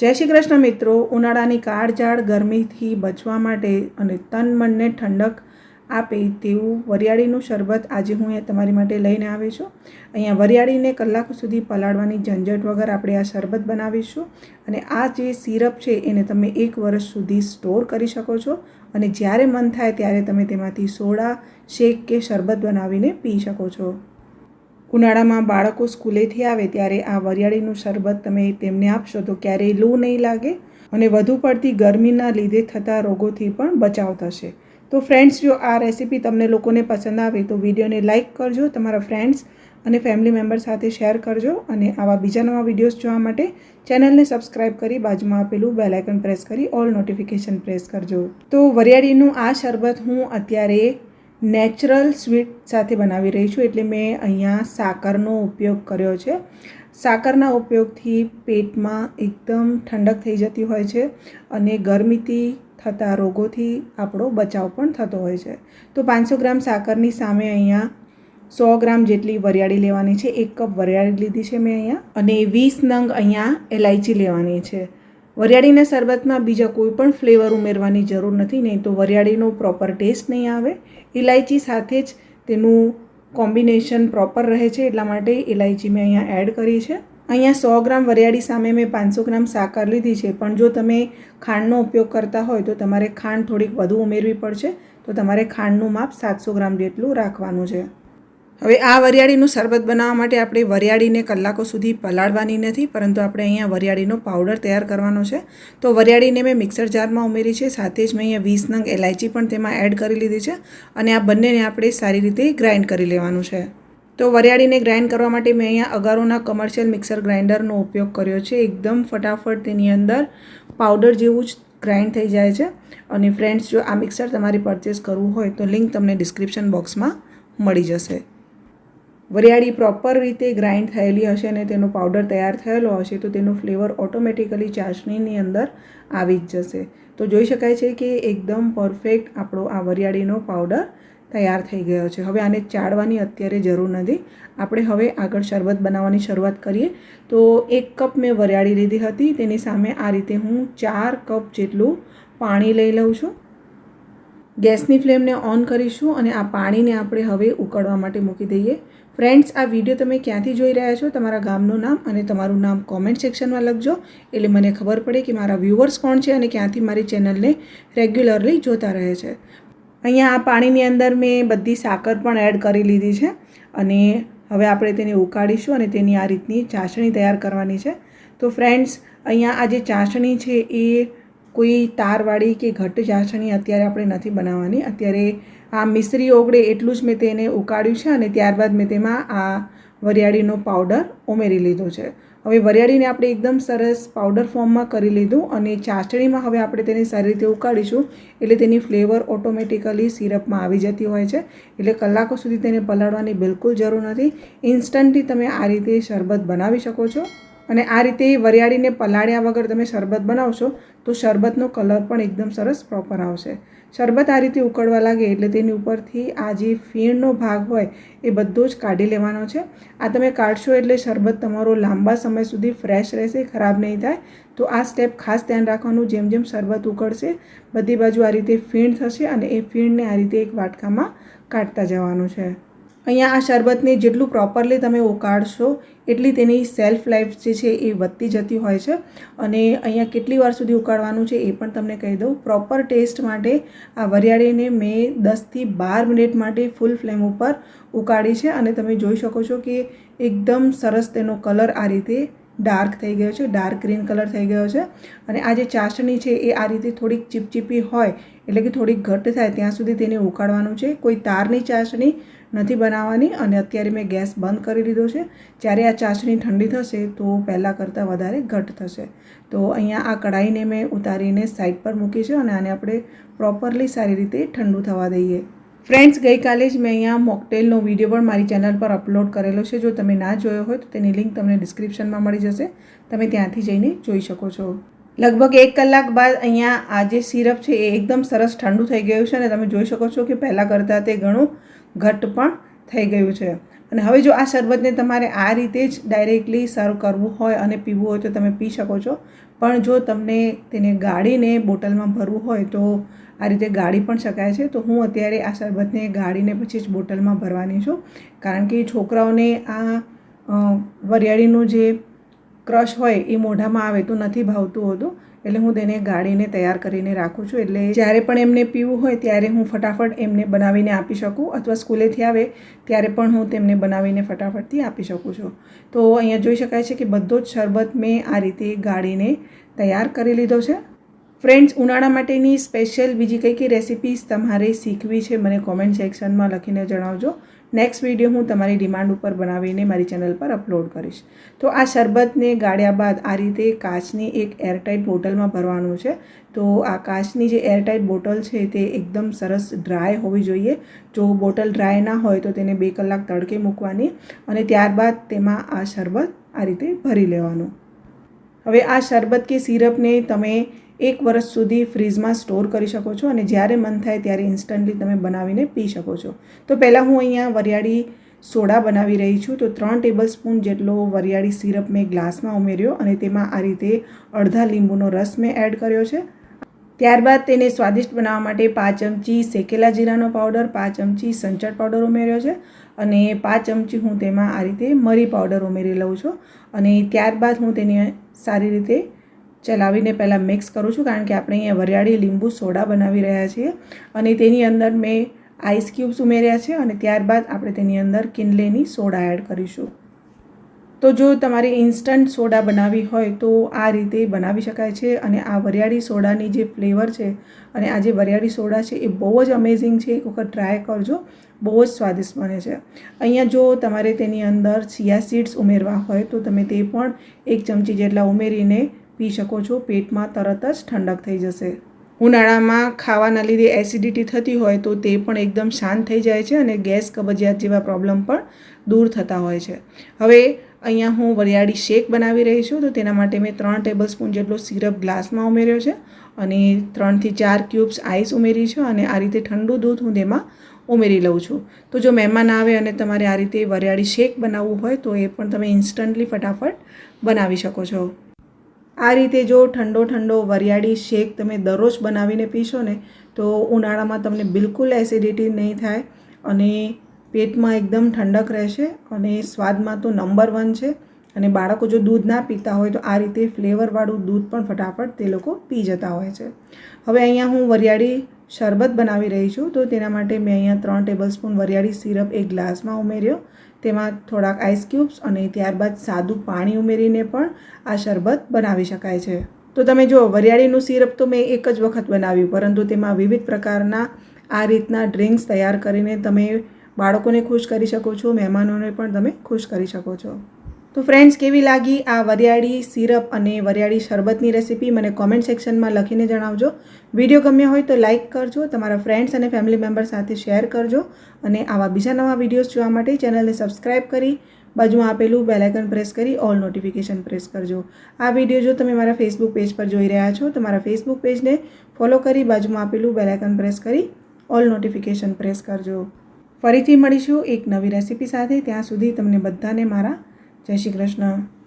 જય શ્રી કૃષ્ણ મિત્રો. ઉનાળાની કાળઝાળ ગરમીથી બચવા માટે અને તન મનને ઠંડક આપે તેવું વરિયાળીનું શરબત આજે હું અહીંયા તમારી માટે લઈને આવી છું. અહીંયા વરિયાળીને કલાકો સુધી પલાળવાની ઝંઝટ વગર આપણે આ શરબત બનાવીશું અને આ જે સિરપ છે એને તમે એક વર્ષ સુધી સ્ટોર કરી શકો છો અને જ્યારે મન થાય ત્યારે તમે તેમાંથી સોડા, શેક કે શરબત બનાવીને પી શકો છો. ઉનાળામાં બાળકો સ્કૂલેથી આવે ત્યારે આ વરિયાળીનું શરબત તમે તેમને આપશો તો ક્યારેય લૂ નહીં લાગે અને વધુ પડતી ગરમીના લીધે થતા રોગોથી પણ બચાવ થશે. તો ફ્રેન્ડ્સ જો આ રેસીપી તમને લોકોને પસંદ આવે તો વિડીયોને લાઇક કરજો, તમારા ફ્રેન્ડ્સ અને ફેમિલી મેમ્બર સાથે શેર કરજો અને આવા બીજા નવા વિડીયોઝ જોવા માટે ચેનલને સબસ્ક્રાઇબ કરી બાજુમાં આપેલું બેલ આઇકન પ્રેસ કરી ઓલ નોટિફિકેશન પ્રેસ કરજો. તો વરિયાળીનું આ શરબત હું અત્યારે નેચરલ સ્વીટ સાથે બનાવી રહી છું એટલે મેં અહીંયા સાકરનો ઉપયોગ કર્યો છે. સાકરના ઉપયોગથી પેટમાં એકદમ ઠંડક થઈ જતી હોય છે અને ગરમીથી થતા રોગોથી આપણો બચાવ પણ થતો હોય છે. તો પાંચસો ગ્રામ સાકરની સામે અહીંયા સો ગ્રામ જેટલી વરિયાળી લેવાની છે. એક કપ વરિયાળી લીધી છે મેં અહીંયા અને વીસ નંગ અહીંયા એલાયચી લેવાની છે. વરિયાળીના શરબતમાં બીજા કોઈ પણ ફ્લેવર ઉમેરવાની જરૂર નથી, નહીં તો વરિયાળીનો પ્રોપર ટેસ્ટ નહીં આવે. ઇલાયચી સાથે જ તેનું કોમ્બિનેશન પ્રોપર રહે છે, એટલા માટે ઇલાયચી મેં અહીંયા એડ કરી છે. અહીંયા સો ગ્રામ વરિયાળી સામે મેં પાંચસો ગ્રામ સાકર લીધી છે, પણ જો તમે ખાંડનો ઉપયોગ કરતા હોય તો તમારે ખાંડ થોડીક વધુ ઉમેરવી પડશે. તો તમારે ખાંડનું માપ સાતસો ગ્રામ જેટલું રાખવાનું છે. હવે આ વરિયાળીનું શરબત બનાવવા માટે આપણે વરિયાળીને કલાકો સુધી પલાળવાની નથી, પરંતુ આપણે અહીંયા વરિયાળીનો પાવડર તૈયાર કરવાનો છે. તો વરિયાળીને મેં મિક્સર જારમાં ઉમેરી છે, સાથે જ મેં અહીંયા વીસ નંગ એલાયચી પણ તેમાં એડ કરી લીધી છે અને આ બંનેને આપણે સારી રીતે ગ્રાઇન્ડ કરી લેવાનું છે. તો વરિયાળીને ગ્રાઇન્ડ કરવા માટે મેં અહીંયા અગારોના કમર્શિયલ મિક્સર ગ્રાઇન્ડરનો ઉપયોગ કર્યો છે. એકદમ ફટાફટ તેની અંદર પાવડર જેવું જ ગ્રાઇન્ડ થઈ જાય છે. અને ફ્રેન્ડ્સ જો આ મિક્સર તમારે પરચેસ કરવું હોય તો લિંક તમને ડિસ્ક્રિપ્શન બોક્સમાં મળી જશે. વરિયાળી પ્રોપર રીતે ગ્રાઇન્ડ થયેલી હશે અને તેનો પાવડર તૈયાર થયેલો હશે, તો તેનો ફ્લેવર ઓટોમેટિકલી ચાસણીની અંદર આવી જ જશે. તો જોઈ શકાય છે કે એકદમ પરફેક્ટ આપણો આ વરિયાળીનો પાવડર તૈયાર થઈ ગયો છે. હવે આને ચાળવાની અત્યારે જરૂર નથી. આપણે હવે આગળ શરબત બનાવવાની શરૂઆત કરીએ. તો એક કપ મેં વરિયાળી લીધી હતી. તેની સામે આ રીતે હું ચાર કપ જેટલું પાણી લઈ લઉં છું. ગેસની ફ્લેમને ઓન કરીશું અને આ પાણીને આપણે હવે ઉકળવા માટે મૂકી દઈએ. ફ્રેન્ડ્સ, આ વીડિયો તમે ક્યાંથી જોઈ રહ્યા છો? તમારા ગામનું નામ અને તમારું નામ કોમેન્ટ સેક્શનમાં લખજો. એટલે મને ખબર પડે કે મારા વ્યૂવર્સ કોણ છે અને ક્યાંથી મારી ચેનલને રેગ્યુલરલી જોતા રહે છે. અહીંયા આ પાણીની અંદર મેં બધી સાકર પણ એડ કરી લીધી છે અને હવે આપણે તેને ઉકાળીશું અને તેની આ રીતની ચાસણી તૈયાર કરવાની છે. તો ફ્રેન્ડ્સ, અહીંયા આ જે ચાસણી છે એ કોઈ તારવાળી કે ઘટ્ટ ચાસણી અત્યારે આપણે નથી બનાવવાની. અત્યારે આ મિશ્રી ઓગળે એટલું જ મેં તેને ઉકાળ્યું છે અને ત્યારબાદ મેં તેમાં આ વરિયાળીનો પાવડર ઉમેરી લીધો છે. હવે વરિયાળીને આપણે એકદમ સરસ પાવડર ફોર્મમાં કરી લીધું અને ચાસણીમાં હવે આપણે તેને સારી રીતે ઉકાળીશું એટલે તેની ફ્લેવર ઓટોમેટિકલી સિરપમાં આવી જતી હોય છે. એટલે કલાકો સુધી તેને પલાળવાની બિલકુલ જરૂર નથી. ઇન્સ્ટન્ટલી તમે આ રીતે શરબત બનાવી શકો છો. અને આ રીતે વરિયાળીને પલાળ્યા વગર તમે શરબત બનાવશો, તો શરબતનો કલર પણ એકદમ સરસ પ્રોપર આવશે. શરબત આ રીતે ઉકળવા લાગે એટલે તેની ઉપરથી આ જે ફીણનો ભાગ હોય, એ બધો જ કાઢી લેવાનો છે. આ તમે કાઢશો એટલે શરબત તમારો લાંબા સમય સુધી ફ્રેશ રહેશે, ખરાબ નહીં થાય. તો આ સ્ટેપ ખાસ ધ્યાન રાખવાનું, જેમ જેમ શરબત ઉકળશે, બધી બાજુ આ રીતે ફીણ થશે અને એ ફીણને આ રીતે એક વાટકામાં કાઢતા જવાનું છે. અહીંયા આ શરબતને જેટલું પ્રોપરલી તમે ઉકાળશો, એટલી તેની સેલ્ફ લાઈફ જે છે એ વધતી જતી હોય છે. અને અહીંયા કેટલી વાર સુધી ઉકાળવાનું છે એ પણ તમને કહી દઉં. પ્રોપર ટેસ્ટ માટે આ વરિયાળીને મેં દસથી બાર મિનિટ માટે ફૂલ ફ્લેમ ઉપર ઉકાળી છે. અને તમે જોઈ શકો છો કે એકદમ સરસ તેનો કલર આ રીતે ડાર્ક થઈ ગયો છે, ડાર્ક ગ્રીન કલર થઈ ગયો છે. અને આ જે ચાસણી છે એ આ રીતે થોડીક ચીપચીપી હોય, એટલે કે થોડીક ઘટ્ટ થાય, ત્યાં સુધી તેને ઉકાળવાનું છે. કોઈ તારની ચાસણી નથી બનાવવાની અને અત્યારે મેં ગેસ બંધ કરી લીધો છે. જ્યારે આ ચાસણી ઠંડી થશે તો પહેલાં કરતાં વધારે ઘટ થશે. તો અહીંયા આ કઢાઈને મેં ઉતારીને સાઈડ પર મૂકી છે અને આને આપણે પ્રોપરલી સારી રીતે ઠંડુ થવા દઈએ. ફ્રેન્ડ્સ, ગઈકાલે જ મેં અહીંયા મોકટેલનો વીડિયો પણ મારી ચેનલ પર અપલોડ કરેલો છે. જો તમે ના જોયો હોય તો તેની લિંક તમને ડિસ્ક્રિપ્શનમાં મળી જશે. તમે ત્યાંથી જઈને જોઈ શકો છો. લગભગ એક કલાક બાદ અહીંયા આ જે સિરપ છે એ એકદમ સરસ ઠંડુ થઈ ગયું છે અને તમે જોઈ શકો છો કે પહેલાં કરતાં તે ઘણું ઘટ્ટ પણ થઈ ગયું છે. અને હવે જો આ શરબતને તમારે આ રીતે જ ડાયરેક્ટલી સર્વ કરવું હોય અને પીવું હોય તો તમે પી શકો છો. પણ જો તમને તેને ગાળીને બોટલમાં ભરવું હોય તો આ રીતે ગાળી પણ શકાય છે. તો હું અત્યારે આ શરબતને ગાળીને પછી જ બોટલમાં ભરવાની છું. કારણ કે છોકરાઓને આ વરિયાળીનું જે ક્રશ હોય એ મોઢામાં આવે તો નથી ભાવતું હોતું. એટલે હું તેને ગાળીને તૈયાર કરીને રાખું છું. એટલે જ્યારે પણ એમને પીવું હોય ત્યારે હું ફટાફટ એમને બનાવીને આપી શકું. અથવા સ્કૂલેથી આવે ત્યારે પણ હું તેમને બનાવીને ફટાફટથી આપી શકું છું. તો અહીંયા જોઈ શકાય છે કે બધો જ શરબત મેં આ રીતે ગાળીને તૈયાર કરી લીધો છે. ફ્રેન્ડ્સ, ઉનાળા માટેની સ્પેશિયલ બીજી કઈ કઈ રેસિપીસ તમારે શીખવી છે મને કોમેન્ટ સેક્શનમાં લખીને જણાવજો. નેક્સ્ટ વીડિયો હું તમારી ડિમાન્ડ ઉપર બનાવીને મારી ચેનલ પર અપલોડ કરીશ. તો આ શરબતને ગાળ્યા બાદ આ રીતે કાચની એક એરટાઇટ બોટલમાં ભરવાનું છે. તો આ કાચની જે એરટાઇટ બોટલ છે તે એકદમ સરસ ડ્રાય હોવી જોઈએ. જો બોટલ ડ્રાય ના હોય તો તેને બે કલાક તડકે મૂકવાની અને ત્યારબાદ તેમાં આ શરબત આ રીતે ભરી લેવાનું. હવે આ શરબત કે સિરપને તમે એક વર્ષ સુધી ફ્રીજમાં સ્ટોર કરી શકો છો અને જ્યારે મન થાય ત્યારે ઇન્સ્ટન્ટલી તમે બનાવીને પી શકો છો. તો પહેલાં હું અહીંયા વરિયાળી સોડા બનાવી રહી છું. તો ત્રણ ટેબલ સ્પૂન જેટલો વરિયાળી સિરપ મેં ગ્લાસમાં ઉમેર્યો અને તેમાં આ રીતે અડધા લીંબુનો રસ મેં એડ કર્યો છે. ત્યારબાદ તેને સ્વાદિષ્ટ બનાવવા માટે પાંચ ચમચી શેકેલા જીરાનો પાવડર, પાંચ ચમચી સંચળ પાવડર ઉમેર્યો છે અને પાંચ ચમચી હું તેમાં આ રીતે મરી પાવડર ઉમેરી લઉં છું. અને ત્યારબાદ હું તેને સારી રીતે ચલાવીને પહેલાં મિક્સ કરું છું કારણ કે આપણે અહીંયા વરિયાળી લીંબુ સોડા બનાવી રહ્યા છીએ અને તેની અંદર મેં આઈસ ક્યુબ્સ ઉમેર્યા છે અને ત્યારબાદ આપણે તેની અંદર કિનલેની સોડા એડ કરીશું. તો જો તમારે ઇન્સ્ટન્ટ સોડા બનાવવી હોય તો આ રીતે બનાવી શકાય છે અને આ વરિયાળી સોડાની જે ફ્લેવર છે અને આ જે વરિયાળી સોડા છે એ બહુ જ અમેઝિંગ છે, એક વખત ટ્રાય કરજો, બહુ જ સ્વાદિષ્ટ બને છે. અહીંયા જો તમારે તેની અંદર ચિયા સીડ્સ ઉમેરવા હોય તો તમે તે પણ એક ચમચી જેટલા ઉમેરીને પી શકો છો, પેટમાં તરત જ ઠંડક થઈ જશે. ઉનાળામાં ખાવાના લીધે એસિડિટી થતી હોય તો તે પણ એકદમ શાંત થઈ જાય છે અને ગેસ કબજિયાત જેવા પ્રોબ્લેમ પણ દૂર થતા હોય છે. હવે અહીંયા હું વરિયાળી શેક બનાવી રહી છું, તો તેના માટે મેં ત્રણ ટેબલ સ્પૂન જેટલો સિરપ ગ્લાસમાં ઉમેર્યો છે અને ત્રણથી ચાર ક્યુબ્સ આઈસ ઉમેરી છે અને આ રીતે ઠંડુ દૂધ હું તેમાં ઉમેરી લઉં છું. તો જો મહેમાન આવે અને તમારે આ રીતે વરિયાળી શેક બનાવવું હોય તો એ પણ તમે ઇન્સ્ટન્ટલી ફટાફટ બનાવી શકો છો. આ રીતે જો ઠંડો ઠંડો વરિયાળી શેક તમે દરરોજ બનાવીને પીશો ને, તો ઉનાળામાં તમને બિલકુલ એસિડિટી નહીં થાય અને પેટમાં એકદમ ઠંડક રહેશે અને સ્વાદમાં તો નંબર વન છે. અને બાળકો જો દૂધ ના પીતા હોય તો આ રીતે ફ્લેવરવાળું દૂધ પણ ફટાફટ તે લોકો પી જતા હોય છે. હવે અહીંયા હું વરિયાળી શરબત બનાવી રહી છું, તો તેના માટે મેં અહીંયા ત્રણ ટેબલ સ્પૂન વરિયાળી સિરપ એક ગ્લાસમાં ઉમેર્યો. તેમાં થોડાક આઈસ ક્યુબ્સ અને ત્યારબાદ સાદું પાણી ઉમેરીને પણ આ શરબત બનાવી શકાય છે. તો તમે જો વરિયાળીનું સિરપ તો મેં એક જ વખત બનાવ્યું, પરંતુ તેમાં વિવિધ પ્રકારના આ રીતના ડ્રિંક્સ તૈયાર કરીને તમે બાળકોને ખુશ કરી શકો છો, મહેમાનોને પણ તમે ખુશ કરી શકો છો. તો ફ્રેન્ડ્સ કેવી લાગી આ વરિયાળી સિરપ અને વરિયાળી શરબતની રેસીપી મને કોમેન્ટ સેક્શનમાં લખીને જણાવજો. વીડિયો ગમ્યો હોય તો લાઇક કરજો, તમારા ફ્રેન્ડ્સ અને ફેમિલી મેમ્બર સાથે શેર કરજો અને આવા બીજા નવા વિડીયોઝ જોવા માટે ચેનલને સબસ્ક્રાઇબ કરી, બાજુમાં આપેલું બેલાઇકન પ્રેસ કરી ઓલ નોટિફિકેશન પ્રેસ કરજો. આ વીડિયો જો તમે મારા ફેસબુક પેજ પર જોઈ રહ્યા છો, તો મારા ફેસબુક પેજને ફોલો કરી, બાજુમાં આપેલું બેલાઇકન પ્રેસ કરી ઓલ નોટિફિકેશન પ્રેસ કરજો. ફરીથી મળીશું એક નવી રેસીપી સાથે. ત્યાં સુધી તમને બધાને મારા જય શ્રી કૃષ્ણ.